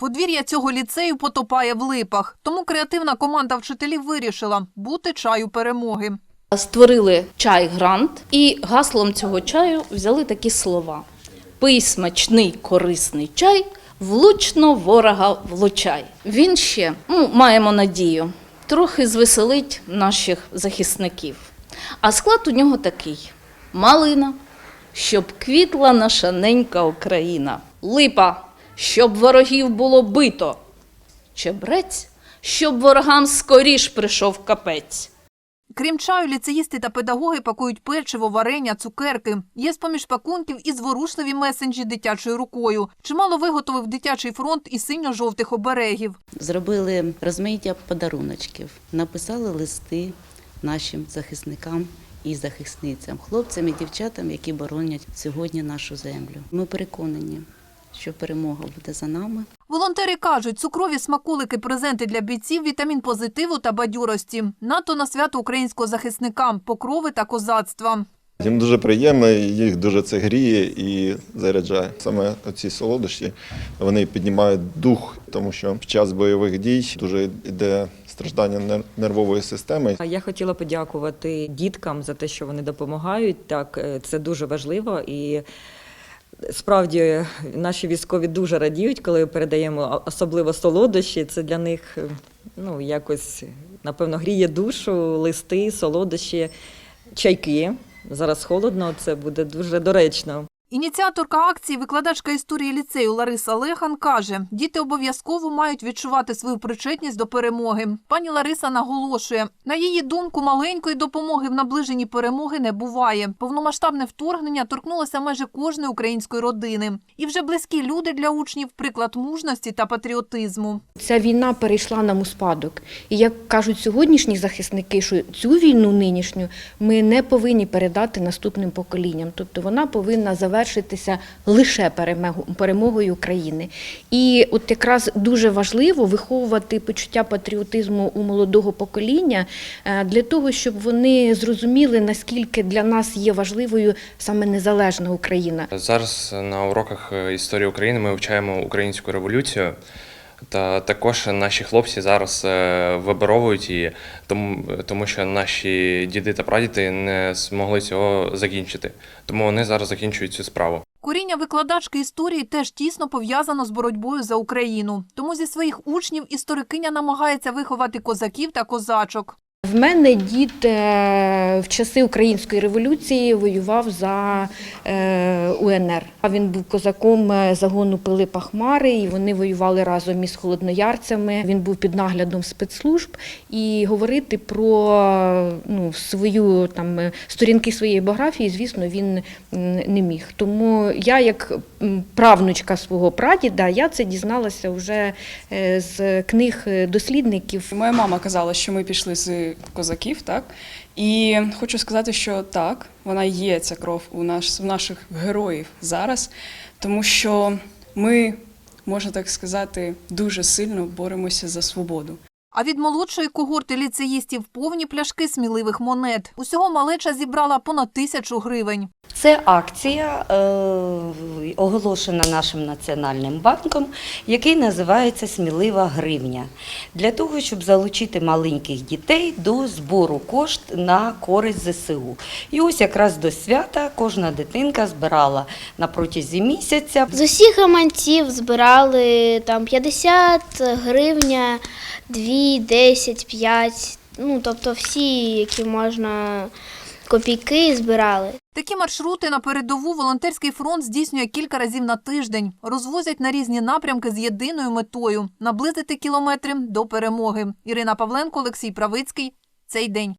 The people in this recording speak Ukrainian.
Подвір'я цього ліцею потопає в липах. Тому креативна команда вчителів вирішила бути чаю перемоги. Створили чай грант і гаслом цього чаю взяли такі слова: Пий смачний корисний чай, влучно ворога влучай. Він ще ну, маємо надію, трохи звеселить наших захисників. А склад у нього такий: малина, щоб квітла наша ненька Україна, липа, щоб ворогів було бито, чебрець, щоб ворогам скоріш прийшов капець. Крім чаю, ліцеїсти та педагоги пакують печиво, варення, цукерки. Є з-поміж пакунків і зворушливі месенджі дитячою рукою. Чимало виготовив дитячий фронт із синьо-жовтих оберегів. Зробили розмаїття подаруночків, написали листи нашим захисникам і захисницям, хлопцям і дівчатам, які боронять сьогодні нашу землю. Ми переконані, що перемога буде за нами. Волонтери кажуть, цукрові смаколики, презенти для бійців, вітамін позитиву та бадьорості. НАТО на свято українського захисника, покрови та козацтва. Їм дуже приємно, їх дуже це гріє і заряджає. Саме ці солодощі вони піднімають дух, тому що під час бойових дій дуже йде страждання нер- нервової системи. А Я хотіла подякувати діткам за те, що вони допомагають. Так, е, це дуже важливо і. Справді наші військові дуже радіють, коли передаємо особливо солодощі. Це для них е, ну, якось, напевно, гріє душу, листи, солодощі, чайки. Зараз холодно, це буде дуже доречно. Ініціаторка акції, викладачка історії ліцею Лариса Лехан каже, діти обов'язково мають відчувати свою причетність до перемоги. Пані Лариса наголошує, на її думку, маленької допомоги в наближенні перемоги не буває. Повномасштабне вторгнення торкнулося майже кожної української родини. І вже близькі люди для учнів приклад мужності та патріотизму. Ця війна перейшла нам у спадок. І як кажуть сьогоднішні захисники, що цю війну нинішню ми не повинні передати наступним поколінням. Тобто вона повинна завершитися лише перемогою України. І от якраз дуже важливо виховувати почуття патріотизму у молодого покоління е, для того, щоб вони зрозуміли, наскільки для нас є важливою саме незалежна Україна. Зараз на уроках історії України ми вивчаємо українську революцію. Та також наші хлопці зараз е, виборовують її, тому, тому що наші діди та прадіди не змогли цього закінчити. Тому вони зараз закінчують цю справу. Коріння викладачки історії теж тісно пов'язано з боротьбою за Україну. Тому зі своїх учнів історикиня намагається виховати козаків та козачок. В мене дід е, в часи української революції воював за е, УНР. Він був козаком е, загону Пилипа Хмари, і вони воювали разом із холодноярцями. Він був під наглядом спецслужб і говорити про ну, свою там сторінки своєї біографії, звісно, він не міг. Тому я, як правнучка свого прадіда, я це дізналася вже з книг дослідників. Моя мама казала, що ми пішли з козаків, так? І хочу сказати, що так, вона є ця кров у, наш, в наших героїв зараз, тому що ми, можна так сказати, дуже сильно боремося за свободу. А від молодшої когорти ліцеїстів повні пляшки сміливих монет. Усього малеча зібрала понад тисячу гривень. Це акція, е, оголошена нашим національним банком, який називається Смілива гривня, для того, щоб залучити маленьких дітей до збору кошт на користь ЗСУ. І ось якраз до свята кожна дитинка збирала на протязі місяця З усіх гаманців збирали там 50 гривня, 2, 10, 5, ну тобто всі, які можна копійки збирали. Такі маршрути на передову волонтерський фронт здійснює кілька разів на тиждень. Розвозять на різні напрямки з єдиною метою наблизити кілометри до перемоги. Ірина Павленко, Олексій Правицький. Цей день.